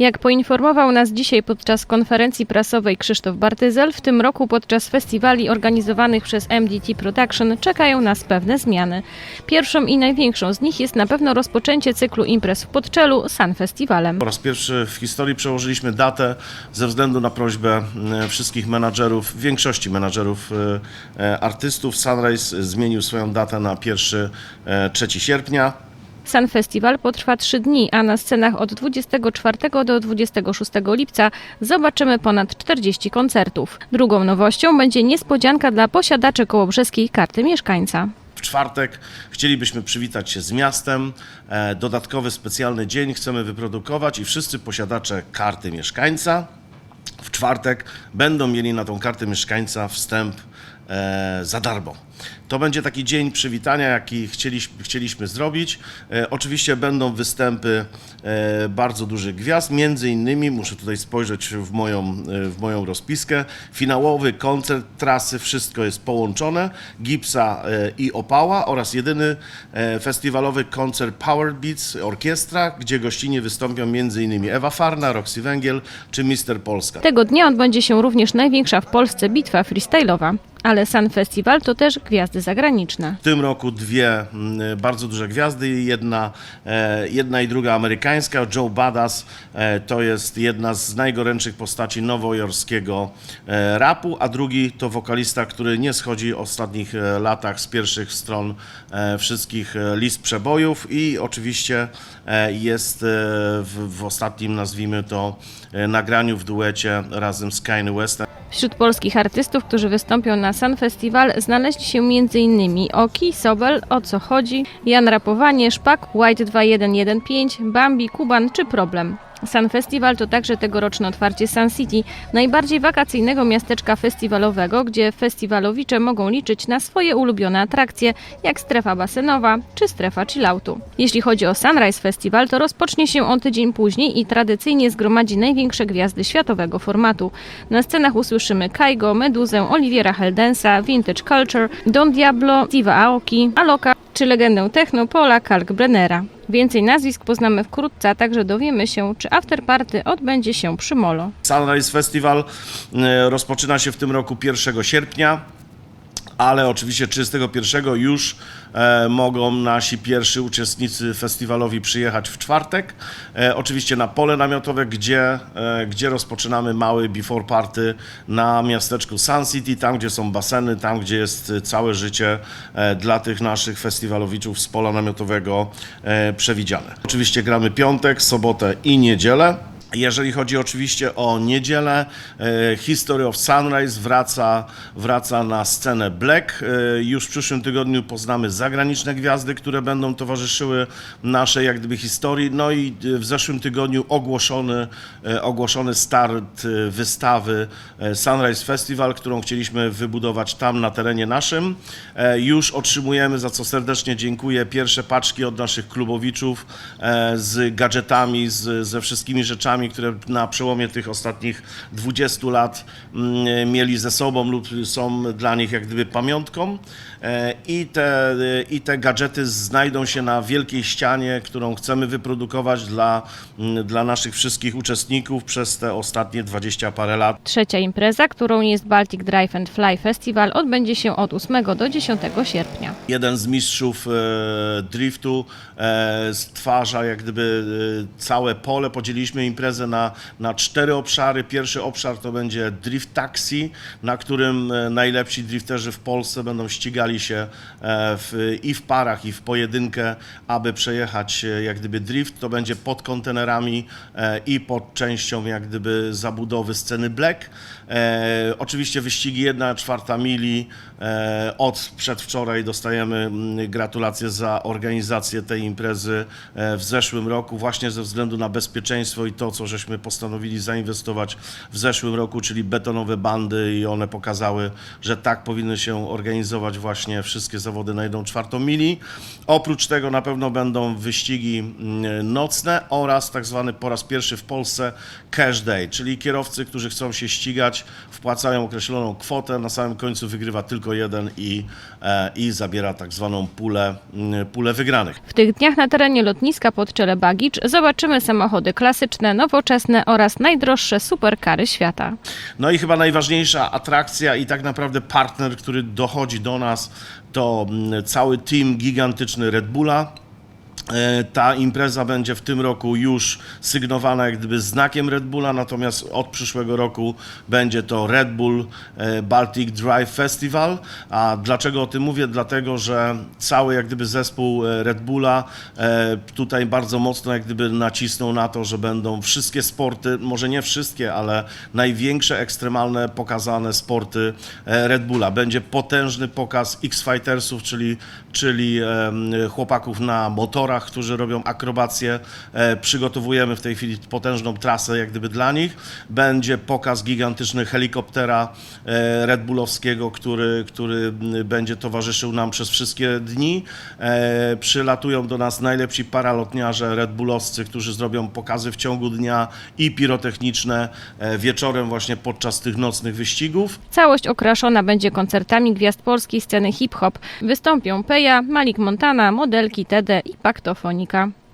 Jak poinformował nas dzisiaj podczas konferencji prasowej Krzysztof Bartyzel, w tym roku podczas festiwali organizowanych przez MDT Production czekają nas pewne zmiany. Pierwszą i największą z nich jest na pewno rozpoczęcie cyklu imprez w Podczelu Sun Festiwalem. Po raz pierwszy w historii przełożyliśmy datę ze względu na prośbę e, wszystkich menadżerów, większości menadżerów e, e, artystów. Sunrise zmienił swoją datę na 1 e, 3 sierpnia. Sun Festiwal potrwa trzy dni, a na scenach od 24 do 26 lipca zobaczymy ponad 40 koncertów. Drugą nowością będzie niespodzianka dla posiadaczy kołobrzeskiej karty mieszkańca. W czwartek chcielibyśmy przywitać się z miastem. E, Dodatkowy specjalny dzień chcemy wyprodukować i wszyscy posiadacze karty mieszkańca w czwartek będą mieli na tą kartę mieszkańca wstęp za darmo. To będzie taki dzień przywitania, jaki chcieliśmy, chcieliśmy zrobić. E, oczywiście będą występy e, bardzo dużych gwiazd, między innymi, muszę tutaj spojrzeć w moją, e, w moją rozpiskę, finałowy koncert trasy, wszystko jest połączone, Gipsa e, i Opała oraz jedyny e, festiwalowy koncert Power Beats Orkiestra, gdzie gościnie wystąpią innymi Ewa Farna, Roxy Węgiel czy Mister Polska. Tego dnia odbędzie się również największa w Polsce bitwa freestyle'owa. Ale Sun Festiwal to też gwiazdy zagraniczne. W tym roku dwie mm, bardzo duże gwiazdy, jedna, e, jedna i druga amerykańska. Joe Badass e, to jest jedna z najgorętszych postaci nowojorskiego e, rapu, a drugi to wokalista, który nie schodzi w ostatnich latach z pierwszych stron wszystkich list przebojów i oczywiście jest w, ostatnim, nazwijmy to, nagraniu w duecie razem z Kanye Westem. Wśród polskich artystów, którzy wystąpią na Sun Festiwal znaleźli się m.in. Oki, Sobel, O co chodzi, Jan Rapowanie, Szpak, White 2115, Bambi, Kuban czy Problem. Sun Festival to także tegoroczne otwarcie Sun City, najbardziej wakacyjnego miasteczka festiwalowego, gdzie festiwalowicze mogą liczyć na swoje ulubione atrakcje, jak strefa basenowa czy strefa chilloutu. Jeśli chodzi o Sunrise Festival, to rozpocznie się on tydzień później i tradycyjnie zgromadzi największe gwiazdy światowego formatu. Na scenach usłyszymy Kaigo, Meduzę, Oliviera Heldensa, Vintage Culture, Don Diablo, Steve'a Aoki, Aloka czy legendę techno Paula Kalkbrennera. Więcej nazwisk poznamy wkrótce, a także dowiemy się, czy afterparty odbędzie się przy Molo. Sunrise Festival e, rozpoczyna się w tym roku 1 sierpnia, ale oczywiście 31 już e, mogą nasi pierwsi uczestnicy festiwalowi przyjechać w czwartek. E, oczywiście na pole namiotowe, gdzie, e, gdzie rozpoczynamy mały before party na miasteczku Sun City, tam gdzie są baseny, tam gdzie jest całe życie e, dla tych naszych festiwalowiczów z pola namiotowego e, przewidziane. Oczywiście gramy piątek, sobotę i niedzielę. Jeżeli chodzi oczywiście o niedzielę, e, History of Sunrise wraca, wraca na scenę Black. E, już w przyszłym tygodniu poznamy zagraniczne gwiazdy, które będą towarzyszyły naszej jak gdyby historii. No i e, w zeszłym tygodniu ogłoszony, ogłoszony start wystawy Sunrise Festival, którą chcieliśmy wybudować tam na terenie naszym. Już otrzymujemy, za co serdecznie dziękuję, pierwsze paczki od naszych klubowiczów z gadżetami, z, ze wszystkimi rzeczami, które na przełomie tych ostatnich 20 lat mm, mieli ze sobą lub są dla nich jak gdyby pamiątką. E, I te, I te gadżety znajdą się na wielkiej ścianie, którą chcemy wyprodukować dla, mm, dla naszych wszystkich uczestników przez te ostatnie 20 parę lat. Trzecia impreza, którą jest Baltic Drive and Fly Festival, odbędzie się od 8 do 10 sierpnia. jeden z mistrzów e, driftu e, stwarza jak gdyby e, całe pole. Podzieliliśmy imprezę na, na cztery obszary. Pierwszy obszar to będzie drift taxi, na którym e, najlepsi drifterzy w Polsce będą ścigali się e, w, i w parach, i w pojedynkę, aby przejechać e, jak gdyby drift. To będzie pod kontenerami i pod częścią jak gdyby zabudowy sceny Black. Oczywiście wyścigi 1 czwarta mili. Od przedwczoraj dostajemy mm, gratulacje za organizację tej imprezy w zeszłym roku, właśnie ze względu na bezpieczeństwo i to, co żeśmy postanowili zainwestować w zeszłym roku, czyli betonowe bandy i one pokazały, że tak powinny się organizować właśnie wszystkie zawody na jedną czwartą mili. Oprócz tego na pewno będą wyścigi mm, nocne oraz tak zwany po raz pierwszy w Polsce cash day, czyli kierowcy, którzy chcą się ścigać, wpłacają określoną kwotę, na samym końcu wygrywa tylko jeden i, e, i zabiera tak zwaną pulę, mm, pulę wygranych. W tych dniach na terenie lotniska pod Czele Bagic zobaczymy samochody klasyczne, nowoczesne oraz najdroższe superkary świata. No i chyba najważniejsza atrakcja i tak naprawdę partner, który dochodzi do nas, to mm, cały team gigantyczny Red Bulla. E, Ta impreza będzie w tym roku już sygnowana jak gdyby znakiem Red Bulla, natomiast od przyszłego roku będzie to Red Bull e, Baltic Drive Festival. A dlaczego o tym mówię? Dlatego, że cały jak gdyby zespół e, Red Bulla tutaj bardzo mocno jak gdyby nacisnął na to, że będą wszystkie sporty, może nie wszystkie, ale największe ekstremalne pokazane sporty Red Bulla. Będzie potężny pokaz X-Fightersów, czyli, czyli chłopaków na motorach, którzy robią akrobacje. Przygotowujemy w tej chwili potężną trasę jak gdyby dla nich. Będzie pokaz gigantyczny helikoptera e, Red Bullowskiego, który, który będzie towarzyszył nam przez wszystkie dni. E, Przylatują do nas najlepsi paralotniarze Red Bullowscy, którzy zrobią pokazy w ciągu dnia i pirotechniczne e, wieczorem właśnie podczas tych nocnych wyścigów. Całość okraszona będzie koncertami gwiazd polskiej sceny hip-hop. Wystąpią Peja, Malik Montana, modelki TD i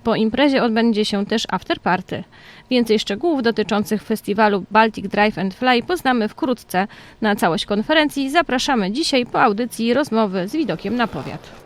Po imprezie odbędzie się też afterparty. Więcej szczegółów dotyczących festiwalu Baltic Drive and Fly poznamy wkrótce. Na całość konferencji zapraszamy dzisiaj po audycji rozmowy z widokiem na powiat.